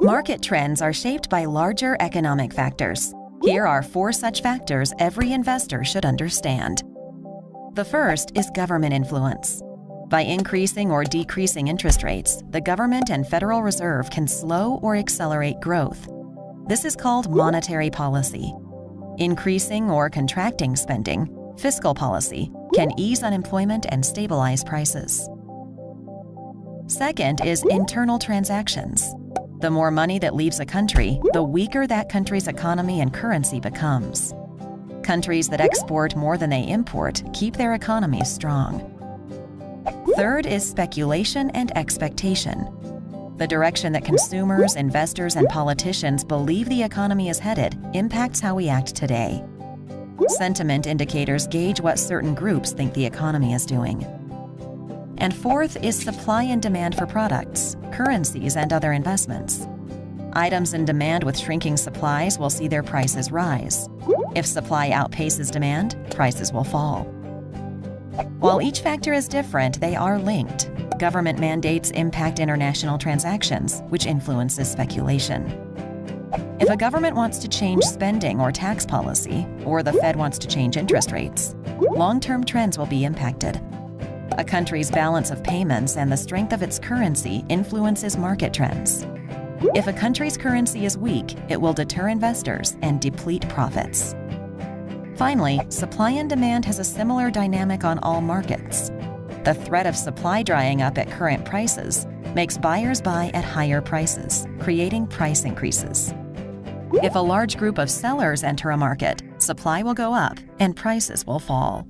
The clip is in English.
Market trends are shaped by larger economic factors. Here are four such factors every investor should understand. The first is government influence. By increasing or decreasing interest rates, the government and Federal Reserve can slow or accelerate growth. This is called monetary policy. Increasing or contracting spending, fiscal policy, can ease unemployment and stabilize prices. Second is internal transactions. The more money that leaves a country, the weaker that country's economy and currency becomes. Countries that export more than they import keep their economies strong. Third is speculation and expectation. The direction that consumers, investors, and politicians believe the economy is headed impacts how we act today. Sentiment indicators gauge what certain groups think the economy is doing. And fourth is supply and demand for products, currencies, and other investments. Items in demand with shrinking supplies will see their prices rise. If supply outpaces demand, prices will fall. While each factor is different, they are linked. Government mandates impact international transactions, which influences speculation. If a government wants to change spending or tax policy, or the Fed wants to change interest rates, long term trends will be impacted. A country's balance of payments and the strength of its currency influences market trends. If a country's currency is weak, it will deter investors and deplete profits. Finally, supply and demand has a similar dynamic on all markets. The threat of supply drying up at current prices makes buyers buy at higher prices, creating price increases. If a large group of sellers enter a market, supply will go up and prices will fall.